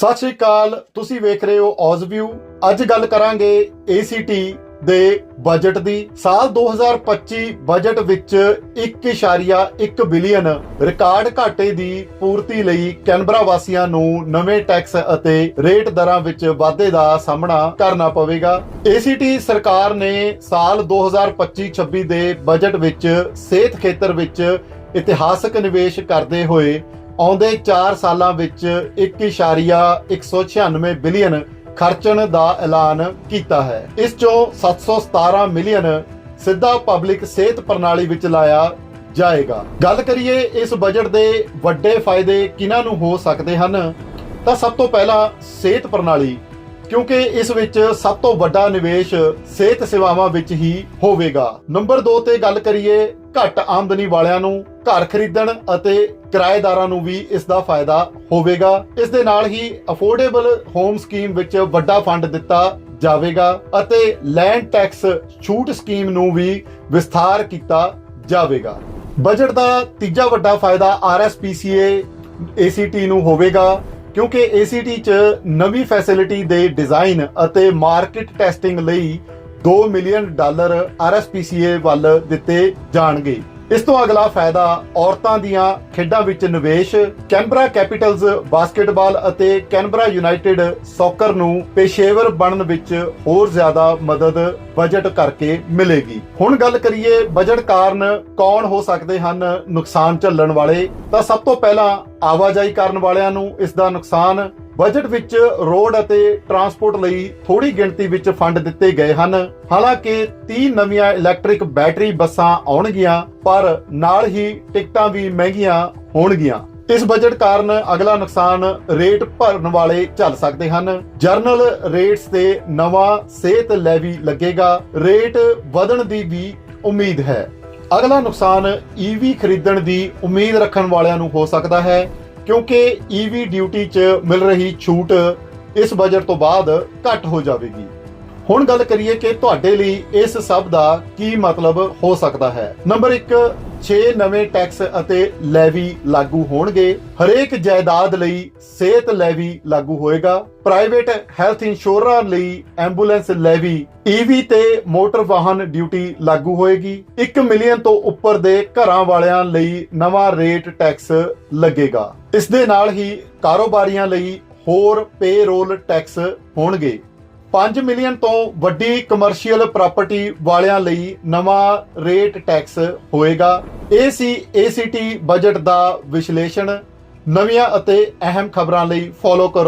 ਸਤਿ ਸ਼੍ਰੀ ਅਕਾਲ, ਤੁਸੀਂ ਵੇਖ ਰਹੇ ਹੋ ਔਜ਼ਵਿਊ ਅੱਜ ਗੱਲ ਕਰਾਂਗੇ ACT ਦੇ ਬਜਟ ਦੀ। ਸਾਲ 2025 ਬਜਟ ਵਿੱਚ 1.1 ਬਿਲੀਅਨ ਰਿਕਾਰਡ ਘਾਟੇ ਦੀ ਪੂਰਤੀ ਲਈ ਕੈਨਬਰਾ ਵਾਸੀਆਂ ਨੂੰ ਨਵੇਂ ਟੈਕਸ ਅਤੇ ਰੇਟ ਦਰਾਂ ਵਿੱਚ ਵਾਧੇ ਦਾ ਸਾਹਮਣਾ ਕਰਨਾ ਪਵੇਗਾ। ACT ਸਰਕਾਰ ਨੇ ਸਾਲ 2025-26 ਦੇ ਬਜਟ ਵਿੱਚ ਸਿਹਤ ਖੇਤਰ ਵਿੱਚ ਇਤਿਹਾਸਕ ਨਿਵੇਸ਼ ਕਰਦੇ ਹੋਏ ਆਉਂਦੇ 4 ਸਾਲਾਂ ਵਿੱਚ 1.196 ਬਿਲੀਅਨ ਖਰਚਣ ਦਾ ਐਲਾਨ ਕੀਤਾ ਹੈ। ਇਸ ਚੋਂ 717 ਮਿਲੀਅਨ ਸਿੱਧਾ ਪਬਲਿਕ ਸਿਹਤ ਪ੍ਰਣਾਲੀ ਵਿੱਚ ਲਾਇਆ ਜਾਏਗਾ। ਗੱਲ ਕਰੀਏ ਇਸ ਬਜਟ ਦੇ ਵੱਡੇ ਫਾਇਦੇ ਕਿਹਨਾਂ ਨੂੰ ਹੋ ਸਕਦੇ ਹਨ, ਤਾਂ ਸਭ ਤੋਂ ਪਹਿਲਾਂ ਸਿਹਤ ਪ੍ਰਣਾਲੀ, ਕਿਉਂਕਿ ਇਸ ਵਿੱਚ ਸਭ ਤੋਂ ਵੱਡਾ ਨਿਵੇਸ਼ ਸਿਹਤ ਸੇਵਾਵਾਂ ਵਿੱਚ ਹੀ ਹੋਵੇਗਾ। ਨੰਬਰ 2 ਤੇ ਗੱਲ ਕਰੀਏ ਘੱਟ ਆਮਦਨੀ ਵਾਲਿਆਂ ਨੂੰ ਘਰ ਖਰੀਦਣ ਅਤੇ ਕਿਰਾਏਦਾਰਾਂ ਨੂੰ ਵੀ ਇਸ ਦਾ ਫਾਇਦਾ ਹੋਵੇਗਾ। ਇਸ ਦੇ ਨਾਲ ਹੀ ਅਫੋਰਡੇਬਲ ਹੋਮ ਸਕੀਮ ਵਿੱਚ ਵੱਡਾ ਫੰਡ ਦਿੱਤਾ ਜਾਵੇਗਾ ਅਤੇ ਲੈਂਡ ਟੈਕਸ ਛੂਟ ਸਕੀਮ ਨੂੰ ਵੀ ਵਿਸਥਾਰ ਕੀਤਾ ਜਾਵੇਗਾ। ਬਜਟ ਦਾ ਤੀਜਾ ਵੱਡਾ ਫਾਇਦਾ RSPCA ACT ਨੂੰ ਹੋਵੇਗਾ ਕਿਉਂਕਿ ACT 'ਚ ਨਵੀਂ ਫੈਸਿਲਿਟੀ ਦੇ ਡਿਜ਼ਾਈਨ ਅਤੇ ਮਾਰਕੀਟ ਟੈਸਟਿੰਗ ਲਈ 2 ਮਿਲੀਅਨ ਡਾਲਰ RSPCA ਵੱਲ ਦਿੱਤੇ ਜਾਣਗੇ। ਇਸ ਤੋਂ ਅਗਲਾ ਫਾਇਦਾ ਔਰਤਾਂ ਦੀਆਂ ਖੇਡਾਂ ਵਿੱਚ ਨਿਵੇਸ਼, ਕੈਨਬਰਾ ਕੈਪੀਟਲਸ ਬਾਸਕਟਬਾਲ ਅਤੇ ਕੈਨਬਰਾ ਯੂਨਾਈਟਿਡ ਸੌਕਰ ਨੂੰ ਪੇਸ਼ੇਵਰ ਬਣਨ ਵਿੱਚ ਹੋਰ ਜ਼ਿਆਦਾ ਮਦਦ ਬਜਟ ਕਰਕੇ ਮਿਲੇਗੀ। ਹੁਣ ਗੱਲ ਕਰੀਏ ਬਜਟ ਕਾਰਨ ਕੌਣ ਹੋ ਸਕਦੇ ਹਨ ਨੁਕਸਾਨ ਝੱਲਣ ਵਾਲੇ, ਤਾਂ ਸਭ ਤੋਂ ਪਹਿਲਾਂ ਆਵਾਜਾਈ ਕਰਨ ਵਾਲਿਆਂ ਨੂੰ ਇਸ ਦਾ ਨੁਕਸਾਨ ਬਜਟ ਵਿੱਚ ਰੋਡ ਅਤੇ ਟਰਾਂਸਪੋਰਟ ਲਈ ਥੋੜੀ ਗਿਣਤੀ ਵਿੱਚ ਫੰਡ ਦਿੱਤੇ ਗਏ ਹਨ। ਹਾਲਾਂਕਿ 30 ਨਵੀਆਂ ਇਲੈਕਟ੍ਰਿਕ ਬੈਟਰੀ ਬੱਸਾਂ ਆਉਣਗੀਆਂ, ਪਰ ਨਾਲ ਹੀ ਟਿਕਟਾਂ ਵੀ ਮਹਿੰਗੀਆਂ ਹੋਣਗੀਆਂ। ਇਸ ਬਜਟ ਕਾਰਨ ਅਗਲਾ ਨੁਕਸਾਨ ਰੇਟ ਭਰਨ ਵਾਲੇ ਝੱਲ ਸਕਦੇ ਹਨ। ਜਰਨਲ ਰੇਟਸ ਤੇ ਨਵਾਂ ਸਿਹਤ ਲੈਵੀ ਲੱਗੇਗਾ। ਰੇਟ ਵਧਣ ਦੀ ਵੀ ਉਮੀਦ ਹੈ। ਅਗਲਾ ਨੁਕਸਾਨ ਈਵੀ ਖਰੀਦਣ ਦੀ ਉਮੀਦ ਰੱਖਣ ਵਾਲਿਆਂ ਨੂੰ ਹੋ ਸਕਦਾ ਹੈ। ਕਿਉਂਕਿ ਈਵੀ ਡਿਊਟੀ 'ਚ ਮਿਲ ਰਹੀ ਛੂਟ ਇਸ ਬਜਟ ਤੋਂ ਬਾਅਦ ਘੱਟ ਹੋ ਜਾਵੇਗੀ। ਹੁਣ ਗੱਲ ਕਰੀਏ ਕਿ ਤੁਹਾਡੇ ਲਈ ਇਸ ਸਭ ਦਾ ਕੀ ਮਤਲਬ ਹੋ ਸਕਦਾ ਹੈ? ਨੰਬਰ 1 6 ਨਵੇਂ ਟੈਕਸ ਅਤੇ ਲੈਵੀ ਲਾਗੂ ਹੋਣਗੇ। ਹਰੇਕ ਜਾਇਦਾਦ ਲਈ ਸਿਹਤ ਲੈਵੀ ਲਾਗੂ ਹੋਏਗਾ। ਪ੍ਰਾਈਵੇਟ ਹੈਲਥ ਇੰਸ਼ੋਰਰ ਲਈ ਐਂਬੂਲੈਂਸ ਲੈਵੀ ਈਵੀ ਤੇ ਮੋਟਰ ਵਾਹਨ ਡਿਊਟੀ ਲਾਗੂ ਹੋਏਗੀ। 1 ਮਿਲੀਅਨ ਤੋਂ ਉੱਪਰ ਦੇ ਘਰਾਂ ਵਾਲਿਆਂ ਲਈ ਨਵਾਂ ਰੇਟ ਟੈਕਸ ਲੱਗੇਗਾ। ਇਸ ਦੇ ਨਾਲ ਹੀ ਕਾਰੋਬਾਰੀਆਂ ਲਈ ਹੋਰ ਪੇਰੋਲ ਟੈਕਸ ਹੋਣਗੇ। 5 ਮਿਲੀਅਨ ਤੋਂ ਵੱਡੀ ਕਮਰਸ਼ੀਅਲ ਪ੍ਰਾਪਰਟੀ ਵਾਲਿਆਂ ਲਈ ਨਵਾਂ ਰੇਟ ਟੈਕਸ ਹੋਏਗਾ। ਇਹ ਸੀ ACT ਬਜਟ ਦਾ ਵਿਸ਼ਲੇਸ਼ਣ। ਨਵੀਆਂ ਅਤੇ ਅਹਿਮ ਖਬਰਾਂ ਲਈ ਫੋਲੋ ਕਰੋ।